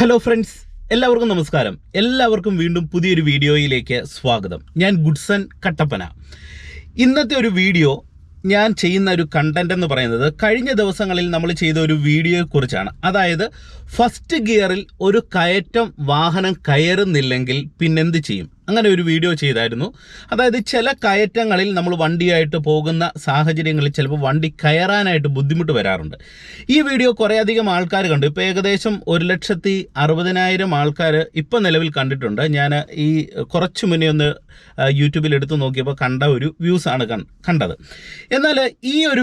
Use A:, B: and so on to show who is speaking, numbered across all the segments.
A: Hello friends എല്ലാവർക്കും നമസ്കാരം. എല്ലാവർക്കും വീണ്ടും പുതിയൊരു വീഡിയോയിലേക്ക് സ്വാഗതം. ഞാൻ ഗുഡ്സൺ കട്ടപ്പന. ഇന്നത്തെ ഒരു വീഡിയോ ഞാൻ ചെയ്യുന്ന ഒരു കണ്ടന്റ് എന്ന് പറയുന്നത് കഴിഞ്ഞ ദിവസങ്ങളിൽ നമ്മൾ ചെയ്ത ഒരു വീഡിയോയെക്കുറിച്ചാണ് അതായത് ഫസ്റ്റ് ഗിയറിൽ ഒരു കയറ്റം വാഹനം കയറുന്നില്ലെങ്കിൽ പിന്നെന്ത് ചെയ്യും? അങ്ങനെ ഒരു വീഡിയോ ചെയ്തായിരുന്നു. അതായത് ചില കയറ്റങ്ങളിൽ നമ്മൾ വണ്ടിയായിട്ട് പോകുന്ന സാഹചര്യങ്ങളിൽ ചിലപ്പോൾ വണ്ടി കയറാനായിട്ട് ബുദ്ധിമുട്ട് വരാറുണ്ട്. ഈ വീഡിയോ കുറേയധികം ആൾക്കാർ കണ്ടു. ഇപ്പോൾ ഏകദേശം ഒരു ലക്ഷത്തി അറുപതിനായിരം ആൾക്കാർ ഇപ്പോൾ നിലവിൽ കണ്ടിട്ടുണ്ട്. ഞാൻ ഈ കുറച്ച് മുന്നേ ഒന്ന് യൂട്യൂബിൽ എടുത്തു നോക്കിയപ്പോൾ കണ്ട ഒരു വ്യൂസ് ആണ് കണ്ടത്. എന്നാൽ ഈ ഒരു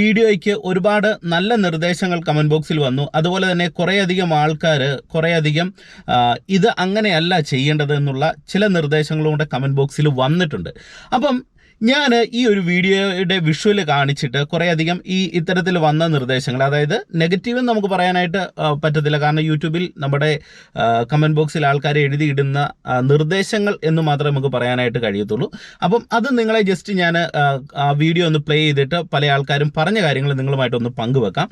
A: വീഡിയോയ്ക്ക് ഒരുപാട് നല്ല നിർദ്ദേശങ്ങൾ കമന്റ് ബോക്സിൽ വന്നു. അതുപോലെ തന്നെ കുറേയധികം ആൾക്കാർ കുറേയധികം ഇത് അങ്ങനെയല്ല ചെയ്യേണ്ടത് എന്നുള്ള ചില നിർദ്ദേശങ്ങളും കൂടെ കമന്റ് ബോക്സിൽ വന്നിട്ടുണ്ട്. അപ്പം ഞാൻ ഈ ഒരു വീഡിയോയുടെ വിഷ്വൽ കാണിച്ചിട്ട് കുറേയധികം ഈ ഇത്തരത്തിൽ വന്ന നിർദ്ദേശങ്ങൾ അതായത് നെഗറ്റീവ് നമുക്ക് പറയാനായിട്ട് പറ്റത്തില്ല. കാരണം യൂട്യൂബിൽ നമ്മുടെ കമന്റ് ബോക്സിൽ ആൾക്കാർ എഴുതിയിടുന്ന നിർദ്ദേശങ്ങൾ എന്ന് മാത്രമേ നമുക്ക് പറയാനായിട്ട് കഴിയത്തുള്ളൂ. അപ്പം അത് നിങ്ങളെ ജസ്റ്റ് ഞാൻ ആ വീഡിയോ ഒന്ന് പ്ലേ ചെയ്തിട്ട് പല ആൾക്കാരും പറഞ്ഞ കാര്യങ്ങൾ നിങ്ങളുമായിട്ടൊന്ന് പങ്കുവെക്കാം.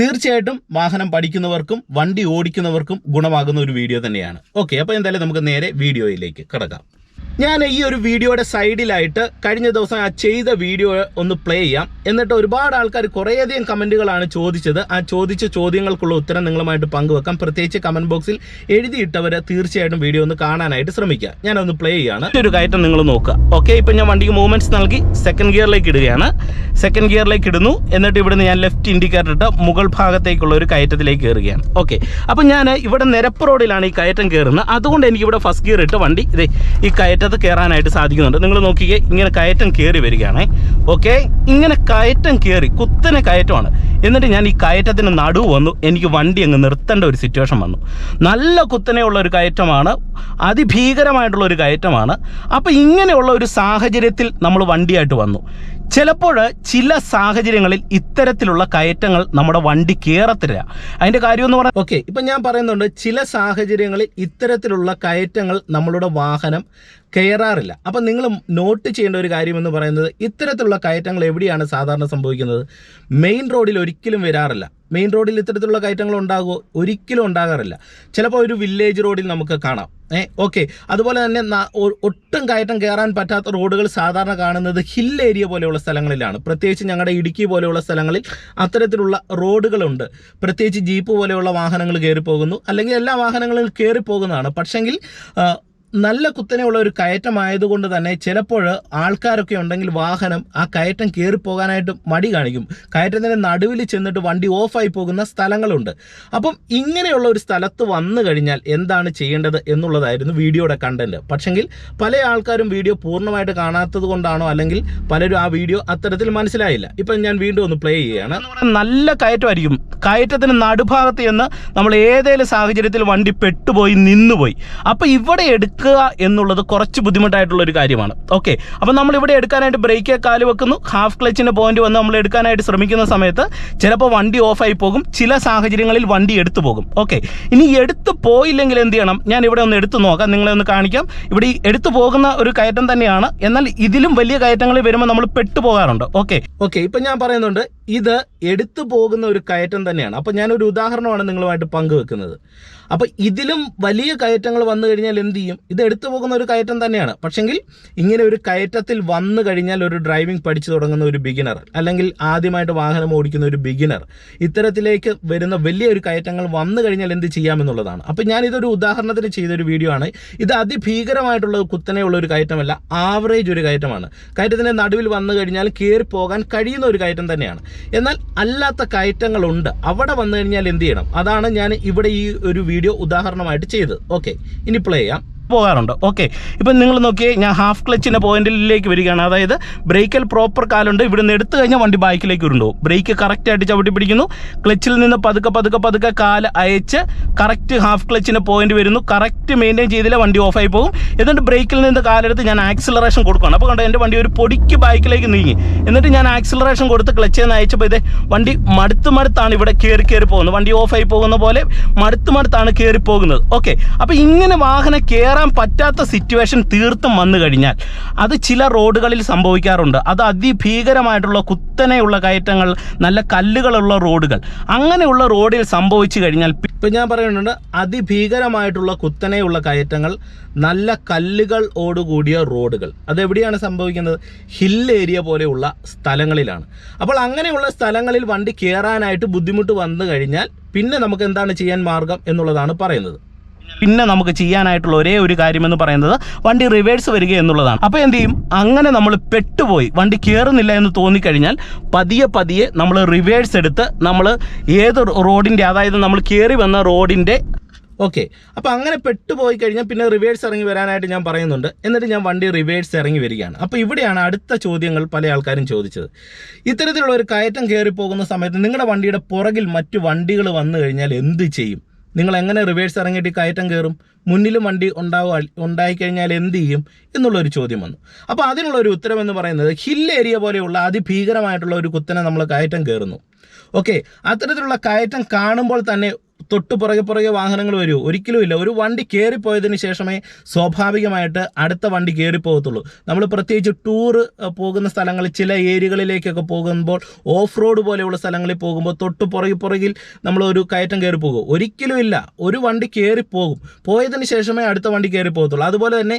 A: തീർച്ചയായിട്ടും വാഹനം പഠിക്കുന്നവർക്കും വണ്ടി ഓടിക്കുന്നവർക്കും ഗുണമാകുന്ന ഒരു വീഡിയോ തന്നെയാണ്. ഓക്കെ അപ്പോൾ എന്തായാലും നമുക്ക് നേരെ വീഡിയോയിലേക്ക് കിടക്കാം. ഞാൻ ഈ ഒരു വീഡിയോയുടെ സൈഡിലായിട്ട് കഴിഞ്ഞ ദിവസം ആ ചെയ്ത വീഡിയോ ഒന്ന് പ്ലേ ചെയ്യാം. എന്നിട്ട് ഒരുപാട് ആൾക്കാർ കുറേയധികം കമന്റുകളാണ് ചോദിച്ചത്. ആ ചോദിച്ച ചോദ്യങ്ങൾക്കുള്ള ഉത്തരം നിങ്ങളുമായിട്ട് പങ്കുവെക്കാം. പ്രത്യേകിച്ച് കമന്റ് ബോക്സിൽ എഴുതിയിട്ടവർ തീർച്ചയായിട്ടും വീഡിയോ ഒന്ന് കാണാനായിട്ട് ശ്രമിക്കുക. ഞാനൊന്ന് പ്ലേ ചെയ്യാണ്. ഒരു കയറ്റം നിങ്ങൾ നോക്കുക. ഓക്കെ ഇപ്പം ഞാൻ വണ്ടിക്ക് മൂവ്മെന്റ്സ് നൽകി സെക്കൻഡ് ഗിയറിലേക്ക് ഇടുകയാണ്. സെക്കൻഡ് ഗിയറിലേക്ക് ഇടുന്നു. എന്നിട്ട് ഇവിടുന്ന് ഞാൻ ലെഫ്റ്റ് ഇൻഡിക്കേറ്റർ ഇട്ട് മുകൾ ഭാഗത്തേക്കുള്ള ഒരു കയറ്റത്തിലേക്ക് കയറുകയാണ്. ഓക്കെ അപ്പം ഞാൻ ഇവിടെ നിരപ്പ് റോഡിലാണ് ഈ കയറ്റം കയറുന്നത്. അതുകൊണ്ട് എനിക്ക് ഇവിടെ ഫസ്റ്റ് ഗിയർ ഇട്ട് വണ്ടി. ഇതേ ഈ കയറ്റത്ത് കയറാനായിട്ട് സാധിക്കുന്നുണ്ട്. നിങ്ങൾ നോക്കിക്കേ ഇങ്ങനെ കയറ്റം കയറി വരികയാണേ. ഓക്കെ? ഇങ്ങനെ കയറ്റം കയറി കുത്തനെ കയറ്റമാണ്. എന്നിട്ട് ഞാൻ ഈ കയറ്റത്തിന് നടുവ് വന്നു. എനിക്ക് വണ്ടി അങ്ങ് നിർത്തേണ്ട ഒരു സിറ്റുവേഷൻ വന്നു. നല്ല കുത്തനെയുള്ള ഒരു കയറ്റമാണ്. അതിഭീകരമായിട്ടുള്ള ഒരു കയറ്റമാണ്. അപ്പോൾ ഇങ്ങനെയുള്ള ഒരു സാഹചര്യത്തിൽ നമ്മൾ വണ്ടിയായിട്ട് വന്നു. ചിലപ്പോൾ ചില സാഹചര്യങ്ങളിൽ ഇത്തരത്തിലുള്ള കയറ്റങ്ങൾ നമ്മുടെ വണ്ടി കയറത്തില്ല അതിന്റെ കാര്യം എന്ന് പറഞ്ഞാൽ ഓക്കെ ഇപ്പം ഞാൻ പറയുന്നുണ്ട് ചില സാഹചര്യങ്ങളിൽ ഇത്തരത്തിലുള്ള കയറ്റങ്ങൾ നമ്മളുടെ വാഹനം കയറാറില്ല അപ്പം നിങ്ങൾ നോട്ട് ചെയ്യേണ്ട ഒരു കാര്യം എന്ന് പറയുന്നത് ഇത്തരത്തിലുള്ള കയറ്റങ്ങൾ എവിടെയാണ് സാധാരണ സംഭവിക്കുന്നത്? മെയിൻ റോഡിൽ ഒരിക്കലും വരാറില്ല. മെയിൻ റോഡിൽ ഇത്തരത്തിലുള്ള കയറ്റങ്ങൾ ഉണ്ടാകുമോ ഒരിക്കലും ഉണ്ടാകാറില്ല. ചിലപ്പോൾ ഒരു വില്ലേജ് റോഡിൽ നമുക്ക് കാണാം. ഏ ഓക്കെ. അതുപോലെ തന്നെ ഒട്ടും കയറ്റം കയറാൻ പറ്റാത്ത റോഡുകൾ സാധാരണ കാണുന്നത് ഹിൽ ഏരിയ പോലെയുള്ള സ്ഥലങ്ങളിലാണ്. പ്രത്യേകിച്ച് ഞങ്ങളുടെ ഇടുക്കി പോലെയുള്ള സ്ഥലങ്ങളിൽ അത്തരത്തിലുള്ള റോഡുകളുണ്ട്. പ്രത്യേകിച്ച് ജീപ്പ് പോലെയുള്ള വാഹനങ്ങൾ കയറി പോകുന്നു അല്ലെങ്കിൽ എല്ലാ വാഹനങ്ങളും കയറി പോകുന്നതാണ് പക്ഷെങ്കിൽ നല്ല കുത്തനെയുള്ള ഒരു കയറ്റം ആയതുകൊണ്ട് തന്നെ ചിലപ്പോൾ ആൾക്കാരൊക്കെ ഉണ്ടെങ്കിൽ വാഹനം ആ കയറ്റം കയറി പോകാനായിട്ട് മടി കാണിക്കും. കയറ്റത്തിന്റെ നടുവിൽ ചെന്നിട്ട് വണ്ടി ഓഫായി പോകുന്ന സ്ഥലങ്ങളുണ്ട്. അപ്പം ഇങ്ങനെയുള്ള ഒരു സ്ഥലത്ത് വന്നു കഴിഞ്ഞാൽ എന്താണ് ചെയ്യേണ്ടത് എന്നുള്ളതായിരുന്നു വീഡിയോയുടെ കണ്ടന്റ് പക്ഷെങ്കിൽ പല ആൾക്കാരും വീഡിയോ പൂർണമായിട്ട് കാണാത്തത് കൊണ്ടാണോ അല്ലെങ്കിൽ പലരും ആ വീഡിയോ അത്തരത്തിൽ മനസ്സിലായില്ല. ഇപ്പം ഞാൻ വീണ്ടും ഒന്ന് പ്ലേ ചെയ്യുകയാണ് നല്ല കയറ്റമായിരിക്കും. കയറ്റത്തിന് നടുഭാഗത്ത് ചെന്ന് നമ്മൾ ഏതെങ്കിലും സാഹചര്യത്തിൽ വണ്ടി പെട്ടുപോയി നിന്നുപോയി. അപ്പോൾ ഇവിടെ എടുക്കുക എന്നുള്ളത് കുറച്ച് ബുദ്ധിമുട്ടായിട്ടുള്ള ഒരു കാര്യമാണ്. ഓക്കെ അപ്പോൾ നമ്മൾ ഇവിടെ എടുക്കാനായിട്ട് ബ്രേക്ക് കാൽ വെക്കുന്നു. ഹാഫ് ക്ലച്ചിന്റെ പോയിന്റ് വന്ന് നമ്മൾ എടുക്കാനായിട്ട് ശ്രമിക്കുന്ന സമയത്ത് ചിലപ്പോൾ വണ്ടി ഓഫായി പോകും. ചില സാഹചര്യങ്ങളിൽ വണ്ടി എടുത്തു പോകും. ഓക്കെ ഇനി എടുത്തു പോയില്ലെങ്കിൽ എന്ത് ചെയ്യണം? ഞാൻ ഇവിടെ ഒന്ന് എടുത്തു നോക്കാം. നിങ്ങളെ ഒന്ന് കാണിക്കാം. ഇവിടെ ഈ എടുത്തു പോകുന്ന ഒരു കയറ്റം തന്നെയാണ്. എന്നാൽ ഇതിലും വലിയ കയറ്റങ്ങളിൽ വരുമ്പോൾ നമ്മൾ പെട്ടുപോകാറുണ്ട് ഓക്കെ ഓക്കെ ഇപ്പം ഞാൻ പറയുന്നുണ്ട് ഇത് എടുത്തു പോകുന്ന ഒരു കയറ്റം തന്നെയാണ്. അപ്പം ഞാനൊരു ഉദാഹരണമാണ് നിങ്ങളുമായിട്ട് പങ്കുവെക്കുന്നത്. അപ്പോൾ ഇതിലും വലിയ കയറ്റങ്ങൾ വന്നു കഴിഞ്ഞാൽ എന്ത് ചെയ്യും? ഇത് എടുത്തു പോകുന്ന ഒരു കയറ്റം തന്നെയാണ്. പക്ഷെങ്കിൽ ഇങ്ങനെ ഒരു കയറ്റത്തിൽ വന്നു കഴിഞ്ഞാൽ ഒരു ഡ്രൈവിംഗ് പഠിച്ചു തുടങ്ങുന്ന ഒരു ബിഗിനർ അല്ലെങ്കിൽ ആദ്യമായിട്ട് വാഹനം ഓടിക്കുന്ന ഒരു ബിഗിനർ ഇത്തരത്തിലേക്ക് വരുന്ന വലിയ ഒരു കയറ്റങ്ങൾ വന്നു കഴിഞ്ഞാൽ എന്ത് ചെയ്യാമെന്നുള്ളതാണ്. അപ്പോൾ ഞാൻ ഇതൊരു ഉദാഹരണത്തിന് ചെയ്തൊരു വീഡിയോ ആണ്. ഇത് അതിഭീകരമായിട്ടുള്ള കുത്തനെയുള്ള ഒരു കയറ്റമല്ല ആവറേജ് ഒരു കയറ്റമാണ്. കയറ്റത്തിന്റെ നടുവിൽ വന്നു കഴിഞ്ഞാൽ കയറി പോകാൻ കഴിയുന്ന ഒരു കയറ്റം തന്നെയാണ്. എന്നാൽ അല്ലാത്ത കയറ്റങ്ങളുണ്ട്. അവിടെ വന്നു കഴിഞ്ഞാൽ എന്ത് ചെയ്യണം? അതാണ് ഞാൻ ഇവിടെ ഈ ഒരു വീഡിയോ ഉദാഹരണമായിട്ട് ചെയ്തത്. ഓക്കെ ഇനി പ്ലേ ചെയ്യാം. പോകാറുണ്ട്. ഓക്കെ ഇപ്പം നിങ്ങൾ നോക്കിയേ ഞാൻ ഹാഫ് ക്ലച്ചിന്റെ പോയിന്റിലേക്ക് വരികയാണ്. അതായത് ബ്രേക്കിൽ പ്രോപ്പർ കാലുണ്ട്. ഇവിടുന്ന് എടുത്തു കഴിഞ്ഞാൽ വണ്ടി ബാക്കിലേക്ക് ഉരുണ്ടുപോകും ബ്രേക്ക് കറക്റ്റായിട്ട് ചവിട്ടി പിടിക്കുന്നു. ക്ലച്ചിൽ നിന്ന് പതുക്കെ പതുക്കെ പതുക്കെ കാൽ അയച്ച് കറക്റ്റ് ഹാഫ് ക്ലച്ചിന്റെ പോയിന്റ് വരുന്നു. കറക്റ്റ് മെയിന്റെയിൻ ചെയ്തില്ല വണ്ടി ഓഫായി പോകും. എന്നിട്ട് ബ്രേക്കിൽ നിന്ന് കാലെടുത്ത് ഞാൻ ആക്സിലറേഷൻ കൊടുക്കുകയാണ്. അപ്പോൾ കണ്ടോ എന്റെ വണ്ടി ഒരു പൊടിക്ക് ബാക്കിലേക്ക് നീങ്ങി. എന്നിട്ട് ഞാൻ ആക്സിലറേഷൻ കൊടുത്ത് ക്ലച്ചിൽ നിന്ന് അയച്ചപ്പോൾ ഇതേ വണ്ടി മടുത്ത് മടുത്താണ് ഇവിടെ കയറി കയറി പോകുന്നത്. വണ്ടി ഓഫായി പോകുന്ന പോലെ മടുത്ത് മടുത്താണ് കയറി പോകുന്നത്. ഓക്കെ അപ്പോൾ ഇങ്ങനെ വാഹനം കയറി കയറാൻ പറ്റാത്ത സിറ്റുവേഷൻ തീർത്തും വന്നു കഴിഞ്ഞാൽ അത് ചില റോഡുകളിൽ സംഭവിക്കാറുണ്ട്. അത് അതിഭീകരമായിട്ടുള്ള കുത്തനെയുള്ള കയറ്റങ്ങൾ നല്ല കല്ലുകളുള്ള റോഡുകൾ അങ്ങനെയുള്ള റോഡിൽ സംഭവിച്ചു കഴിഞ്ഞാൽ ഇപ്പം ഞാൻ പറയുന്നുണ്ട് അതിഭീകരമായിട്ടുള്ള കുത്തനെയുള്ള കയറ്റങ്ങൾ നല്ല കല്ലുകൾ ഓടുകൂടിയ റോഡുകൾ. അതെവിടെയാണ് സംഭവിക്കുന്നത്? ഹിൽ ഏരിയ പോലെയുള്ള സ്ഥലങ്ങളിലാണ്. അപ്പോൾ അങ്ങനെയുള്ള സ്ഥലങ്ങളിൽ വണ്ടി കയറാനായിട്ട് ബുദ്ധിമുട്ട് വന്നു കഴിഞ്ഞാൽ പിന്നെ നമുക്ക് എന്താണ് ചെയ്യാൻ മാർഗം എന്നുള്ളതാണ് പറയുന്നത്. പിന്നെ നമുക്ക് ചെയ്യാനായിട്ടുള്ള ഒരേ ഒരു കാര്യമെന്ന് പറയുന്നത് വണ്ടി റിവേഴ്സ് വരിക എന്നുള്ളതാണ്. അപ്പോൾ എന്ത് ചെയ്യും? അങ്ങനെ നമ്മൾ പെട്ടുപോയി. വണ്ടി കയറുന്നില്ല എന്ന് തോന്നിക്കഴിഞ്ഞാൽ പതിയെ പതിയെ നമ്മൾ റിവേഴ്സ് എടുത്ത് നമ്മൾ ഏത് റോഡിന്റെ അതായത് നമ്മൾ കയറി വന്ന റോഡിന്റെ ഓക്കെ. അപ്പോൾ അങ്ങനെ പെട്ടുപോയി കഴിഞ്ഞാൽ പിന്നെ റിവേഴ്സ് ഇറങ്ങി വരാനായിട്ട് ഞാൻ പറയുന്നുണ്ട്. എന്നിട്ട് ഞാൻ വണ്ടി റിവേഴ്സ് ഇറങ്ങി വരികയാണ്. അപ്പോൾ ഇവിടെയാണ് അടുത്ത ചോദ്യങ്ങൾ പല ആൾക്കാരും ചോദിച്ചത്. ഇത്തരത്തിലുള്ള ഒരു കയറ്റം കയറി പോകുന്ന സമയത്ത് നിങ്ങളുടെ വണ്ടിയുടെ പുറകിൽ മറ്റു വണ്ടികൾ വന്നു കഴിഞ്ഞാൽ എന്ത് ചെയ്യും? നിങ്ങൾ എങ്ങനെ റിവേഴ്സ് ഇറങ്ങിയിട്ട് കയറ്റം കയറും? മുന്നിലും വണ്ടി ഉണ്ടാവുക ഉണ്ടായിക്കഴിഞ്ഞാൽ എന്ത് ചെയ്യും? എന്നുള്ളൊരു ചോദ്യം വന്നു. അപ്പോൾ അതിനുള്ള ഒരു ഉത്തരം എന്ന് പറയുന്നത് ഹിൽ ഏരിയ പോലെയുള്ള അതിഭീകരമായിട്ടുള്ള ഒരു കുത്തനെ നമ്മൾ കയറ്റം കയറുന്നു. ഓക്കെ അത്തരത്തിലുള്ള കയറ്റം കാണുമ്പോൾ തന്നെ തൊട്ട് പുറകെ പുറകെ വാഹനങ്ങൾ വരൂ. ഒരിക്കലും ഇല്ല. ഒരു വണ്ടി കയറിപ്പോയതിന് ശേഷമേ സ്വാഭാവികമായിട്ട് അടുത്ത വണ്ടി കയറിപ്പോകത്തുള്ളൂ നമ്മൾ പ്രത്യേകിച്ച് ടൂർ പോകുന്ന സ്ഥലങ്ങളിൽ ചില ഏരിയകളിലേക്കൊക്കെ പോകുമ്പോൾ ഓഫ് റോഡ് പോലെയുള്ള സ്ഥലങ്ങളിൽ പോകുമ്പോൾ തൊട്ട് പുറകെ പുറകിൽ നമ്മൾ ഒരു കയറ്റം കയറി പോകും ഒരിക്കലും ഇല്ല. ഒരു വണ്ടി കയറിപ്പോകും പോയതിന് ശേഷമേ അടുത്ത വണ്ടി കയറിപ്പോകത്തുള്ളൂ അതുപോലെ തന്നെ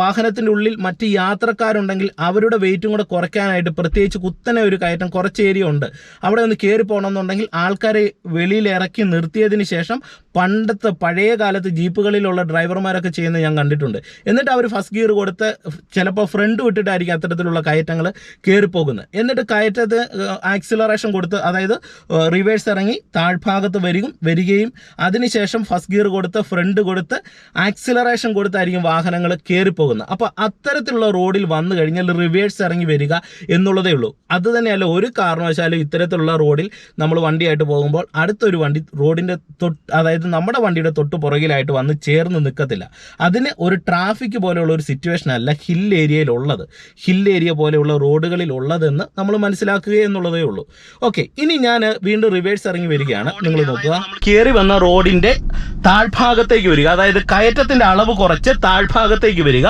A: വാഹനത്തിന്റെ ഉള്ളിൽ മറ്റ് യാത്രക്കാരുണ്ടെങ്കിൽ അവരുടെ വെയിറ്റും കൂടെ കുറയ്ക്കാനായിട്ട് പ്രത്യേകിച്ച് കുത്തനെ ഒരു കയറ്റം കുറച്ച് ഏരിയ ഉണ്ട്. അവിടെ ഒന്ന് കയറി പോകണമെന്നുണ്ടെങ്കിൽ ആൾക്കാരെ വെളിയിൽ ഇറക്കി നിർത്തിയതിന് ശേഷം പണ്ടത്തെ പഴയ കാലത്ത് ജീപ്പുകളിലുള്ള ഡ്രൈവർമാരൊക്കെ ചെയ്യുന്നത് ഞാൻ കണ്ടിട്ടുണ്ട്. എന്നിട്ട് അവർ ഫസ്റ്റ് ഗിയർ കൊടുത്ത് ചിലപ്പോൾ ഫ്രണ്ട് വിട്ടിട്ടായിരിക്കും അത്തരത്തിലുള്ള കയറ്റങ്ങൾ കയറിപ്പോകുന്നത് എന്നിട്ട് കയറ്റത്ത് ആക്സിലറേഷൻ കൊടുത്ത് അതായത് റിവേഴ്സ് ഇറങ്ങി താഴ്ഭാഗത്ത് വരികയും വരികയും അതിനുശേഷം ഫസ്റ്റ് ഗിയർ കൊടുത്ത് ഫ്രണ്ട് കൊടുത്ത് ആക്സിലറേഷൻ കൊടുത്തായിരിക്കും വാഹനങ്ങൾ കയറിപ്പോകുന്നത് അപ്പോൾ അത്തരത്തിലുള്ള റോഡിൽ വന്നു കഴിഞ്ഞാൽ റിവേഴ്സ് ഇറങ്ങി വരിക എന്നുള്ളതേ ഉള്ളൂ. അത് തന്നെയല്ല ഒരു കാരണവശാലും ഇത്തരത്തിലുള്ള റോഡിൽ നമ്മൾ വണ്ടിയായിട്ട് പോകുമ്പോൾ അടുത്തൊരു വണ്ടി റോഡിന്റെ തൊട്ട് അതായത് നമ്മുടെ വണ്ടിയുടെ തൊട്ട് പുറകിലായിട്ട് വന്ന് ചേർന്ന് നിൽക്കത്തില്ല. അതിന് ഒരു ട്രാഫിക് പോലെയുള്ള ഒരു സിറ്റുവേഷൻ അല്ല ഹിൽ ഏരിയയിലുള്ളത്. ഹിൽ ഏരിയ പോലെയുള്ള റോഡുകളിൽ ഉള്ളതെന്ന് നമ്മൾ മനസ്സിലാക്കുക എന്നുള്ളതേ ഉള്ളൂ. ഓക്കെ ഇനി ഞാൻ വീണ്ടും റിവേഴ്സ് ഇറങ്ങി വരികയാണ്. നിങ്ങൾ നോക്കുക. കയറി വന്ന റോഡിന്റെ താഴ്ഭാഗത്തേക്ക് വരിക. അതായത് കയറ്റത്തിന്റെ അളവ് കുറച്ച് താഴ്ഭാഗത്തേക്ക് വരിക.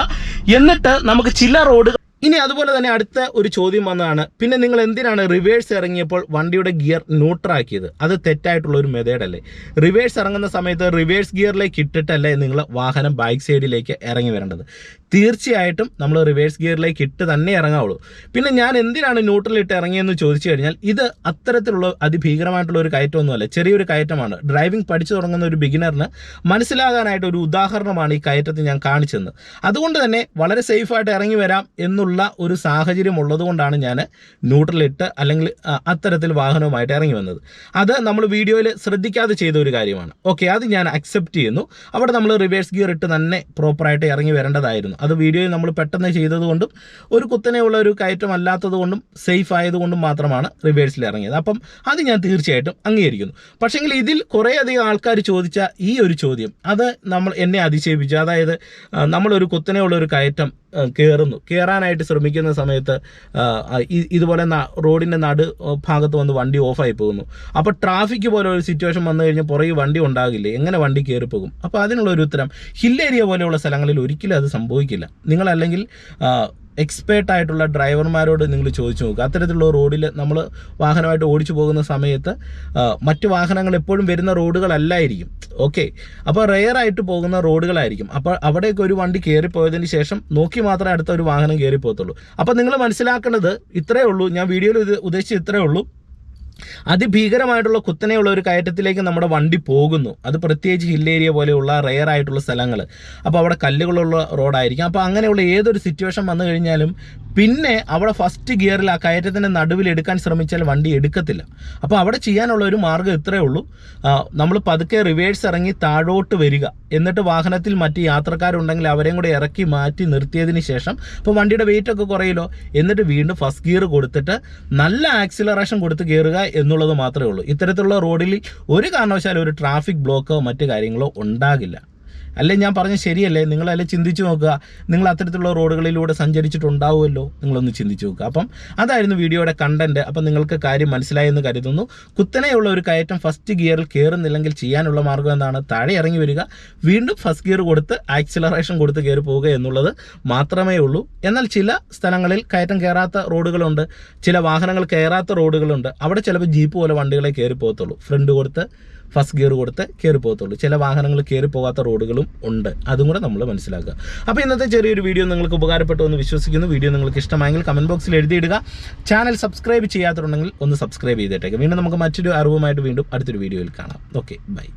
A: എന്നിട്ട് നമുക്ക് ചില റോഡുകൾ ഇനി അതുപോലെ തന്നെ അടുത്ത ഒരു ചോദ്യം വന്നതാണ്. പിന്നെ നിങ്ങൾ എന്തിനാണ് റിവേഴ്സ് ഇറങ്ങിയപ്പോൾ വണ്ടിയുടെ ഗിയർ ന്യൂട്രാക്കിയത് അത് തെറ്റായിട്ടുള്ള ഒരു മെത്തേഡ് അല്ലേ? റിവേഴ്സ് ഇറങ്ങുന്ന സമയത്ത് റിവേഴ്സ് ഗിയറിലേക്ക് ഇട്ടിട്ടല്ലേ നിങ്ങൾ വാഹനം ബൈക്ക് സൈഡിലേക്ക് ഇറങ്ങി വരേണ്ടത്. തീർച്ചയായിട്ടും നമ്മൾ റിവേഴ്സ് ഗിയറിലേക്ക് ഇട്ട് തന്നെ ഇറങ്ങാവുള്ളൂ. പിന്നെ ഞാൻ എന്തിനാണ് ന്യൂട്രൽ ഇട്ട് ഇറങ്ങിയെന്ന് ചോദിച്ചു കഴിഞ്ഞാൽ ഇത് അത്തരത്തിലുള്ള അതിഭീകരമായിട്ടുള്ള ഒരു കയറ്റമൊന്നുമല്ല ചെറിയൊരു കയറ്റമാണ്. ഡ്രൈവിംഗ് പഠിച്ചു തുടങ്ങുന്ന ഒരു ബിഗിനറിന് മനസ്സിലാകാനായിട്ട് ഒരു ഉദാഹരണമാണ് ഈ കയറ്റത്തിൽ ഞാൻ കാണിച്ചത് അതുകൊണ്ട് തന്നെ വളരെ സേഫായിട്ട് ഇറങ്ങി വരാം എന്നുള്ള ഒരു സാഹചര്യം ഉള്ളതുകൊണ്ടാണ് ഞാൻ ന്യൂട്രലിട്ട് അല്ലെങ്കിൽ അത്തരത്തിൽ വാഹനവുമായിട്ട് ഇറങ്ങി വന്നത്. അത് നമ്മൾ വീഡിയോയിൽ ശ്രദ്ധിക്കാതെ ചെയ്ത ഒരു കാര്യമാണ്. ഓക്കെ അത് ഞാൻ അക്സെപ്റ്റ് ചെയ്യുന്നു. അവിടെ നമ്മൾ റിവേഴ്സ് ഗിയർ ഇട്ട് തന്നെ പ്രോപ്പറായിട്ട് ഇറങ്ങി വരേണ്ടതായിരുന്നു. അത് വീഡിയോയിൽ നമ്മൾ പെട്ടെന്ന് ചെയ്തതുകൊണ്ടും ഒരു കുത്തനെയുള്ള ഒരു കയറ്റം അല്ലാത്തതുകൊണ്ടും സേഫ് ആയതുകൊണ്ടും മാത്രമാണ് റിവേഴ്സിൽ ഇറങ്ങിയത്. അപ്പം അത് ഞാൻ തീർച്ചയായിട്ടും അംഗീകരിക്കുന്നു. പക്ഷേങ്കിൽ ഇതിൽ കുറേയധികം ആൾക്കാർ ചോദിച്ച ഈ ഒരു ചോദ്യം അത് നമ്മൾ എന്നെ അതിശയിപ്പിച്ചു. അതായത് നമ്മളൊരു കുത്തനെയുള്ള ഒരു കയറ്റം കയറുന്നു കയറാനായിട്ട് ശ്രമിക്കുന്ന സമയത്ത് ഇതുപോലെ റോഡിന്റെ നടു ഭാഗത്ത് വന്ന് വണ്ടി ഓഫായി പോകുന്നു. അപ്പോൾ ട്രാഫിക് പോലെ ഒരു സിറ്റുവേഷൻ വന്നു കഴിഞ്ഞാൽ പുറകെ വണ്ടി ഉണ്ടാകില്ലേ? എങ്ങനെ വണ്ടി കയറിപ്പോകും? അപ്പോൾ അതിനുള്ള ഒരു ഉത്തരം ഹിൽ ഏരിയ പോലെയുള്ള സ്ഥലങ്ങളിൽ ഒരിക്കലും അത് സംഭവിക്കില്ല. നിങ്ങളല്ലെങ്കിൽ എക്സ്പേർട്ട് ആയിട്ടുള്ള ഡ്രൈവർമാരോട് നിങ്ങൾ ചോദിച്ചു നോക്കുക അത്തരത്തിലുള്ള റോഡിൽ നമ്മൾ വാഹനമായിട്ട് ഓടിച്ചു പോകുന്ന സമയത്ത് മറ്റ് വാഹനങ്ങൾ എപ്പോഴും വരുന്ന റോഡുകളല്ലായിരിക്കും. ഓക്കെ അപ്പോൾ റെയർ ആയിട്ട് പോകുന്ന റോഡുകളായിരിക്കും. അപ്പോൾ അവിടെയൊക്കെ ഒരു വണ്ടി കയറിപ്പോയതിന് ശേഷം നോക്കി മാത്രമേ അടുത്ത ഒരു വാഹനം കയറിപ്പോകത്തുള്ളൂ അപ്പോൾ നിങ്ങൾ മനസ്സിലാക്കേണ്ടത് ഇത്രയേ ഉള്ളൂ. ഞാൻ വീഡിയോയിൽ ഉദ്ദേശിച്ചത് ഉദ്ദേശിച്ച് ഇത്രയേ ഉള്ളൂ. അതിഭീകരമായിട്ടുള്ള കുത്തനെയുള്ള ഒരു കയറ്റത്തിലേക്ക് നമ്മുടെ വണ്ടി പോകുന്നു. അത് പ്രത്യേകിച്ച് ഹിൽ ഏരിയ പോലെയുള്ള റെയർ ആയിട്ടുള്ള സ്ഥലങ്ങൾ അപ്പോൾ അവിടെ കല്ലുകളുള്ള റോഡായിരിക്കും. അപ്പോൾ അങ്ങനെയുള്ള ഏതൊരു സിറ്റുവേഷൻ വന്നു കഴിഞ്ഞാലും പിന്നെ അവിടെ ഫസ്റ്റ് ഗിയറിൽ ആ കയറ്റത്തിന്റെ നടുവിൽ എടുക്കാൻ ശ്രമിച്ചാൽ വണ്ടി എടുക്കത്തില്ല. അപ്പോൾ അവിടെ ചെയ്യാനുള്ള ഒരു മാർഗം ഇത്രയേ ഉള്ളൂ. നമ്മൾ പതുക്കെ റിവേഴ്സ് ഇറങ്ങി താഴോട്ട് വരിക. എന്നിട്ട് വാഹനത്തിൽ മറ്റ് യാത്രക്കാരുണ്ടെങ്കിൽ അവരെയും കൂടെ ഇറക്കി മാറ്റി നിർത്തിയതിന് ശേഷം ഇപ്പോൾ വണ്ടിയുടെ വെയിറ്റ് ഒക്കെ കുറയില്ലോ എന്നിട്ട് വീണ്ടും ഫസ്റ്റ് ഗിയർ കൊടുത്തിട്ട് നല്ല ആക്സിലറേഷൻ കൊടുത്ത് കയറുക എന്നുള്ളത് മാത്രമേ ഉള്ളൂ. ഇത്തരത്തിലുള്ള റോഡിൽ ഒരു കാരണവശാലും ഒരു ട്രാഫിക് ബ്ലോക്കോ മറ്റു കാര്യങ്ങളോ ഉണ്ടാകില്ല. അല്ലെ ഞാൻ പറഞ്ഞ ശരിയല്ലേ? നിങ്ങളല്ലേ ചിന്തിച്ചു നോക്കുക. നിങ്ങൾ അത്തരത്തിലുള്ള റോഡുകളിലൂടെ സഞ്ചരിച്ചിട്ടുണ്ടാവുമല്ലോ. നിങ്ങളൊന്ന് ചിന്തിച്ചു നോക്കുക. അപ്പം അതായിരുന്നു വീഡിയോയുടെ കണ്ടന്റ് അപ്പം നിങ്ങൾക്ക് കാര്യം മനസ്സിലായെന്ന് കരുതുന്നു. കുത്തനെയുള്ള ഒരു കയറ്റം ഫസ്റ്റ് ഗിയറിൽ കയറുന്നില്ലെങ്കിൽ ചെയ്യാനുള്ള മാർഗം എന്താണ്? താഴെ ഇറങ്ങി വരിക. വീണ്ടും ഫസ്റ്റ് ഗിയർ കൊടുത്ത് ആക്സിലറേഷൻ കൊടുത്ത് കയറി പോവുക എന്നുള്ളത് മാത്രമേ ഉള്ളൂ. എന്നാൽ ചില സ്ഥലങ്ങളിൽ കയറ്റം കയറാത്ത റോഡുകളുണ്ട്. ചില വാഹനങ്ങൾ കയറാത്ത റോഡുകളുണ്ട്. അവിടെ ചിലപ്പോൾ ജീപ്പ് പോലെ വണ്ടികളെ കയറി പോകത്തുള്ളൂ. ഫ്രണ്ട് കൊടുത്ത് ഫസ്റ്റ് ഗിയർ കൊടുത്ത് കയറി പോകത്തുള്ളൂ. ചില വാഹനങ്ങൾ കയറി പോകാത്ത റോഡുകളും ഉണ്ട്. അതും കൂടെ നമ്മൾ മനസ്സിലാക്കുക. അപ്പോൾ ഇന്നത്തെ ചെറിയൊരു വീഡിയോ നിങ്ങൾക്ക് ഉപകാരപ്പെട്ടു എന്ന് വിശ്വസിക്കുന്നു. വീഡിയോ നിങ്ങൾക്ക് ഇഷ്ടമായെങ്കിൽ കമന്റ് ബോക്സിൽ എഴുതിയിടുക. ചാനൽ സബ്സ്ക്രൈബ് ചെയ്യാത്തുണ്ടെങ്കിൽ ഒന്ന് സബ്സ്ക്രൈബ് ചെയ്തിട്ടേക്ക്. വീണ്ടും നമുക്ക് മറ്റൊരു അറിവുമായിട്ട് വീണ്ടും അടുത്തൊരു വീഡിയോയിൽ കാണാം. Okay bye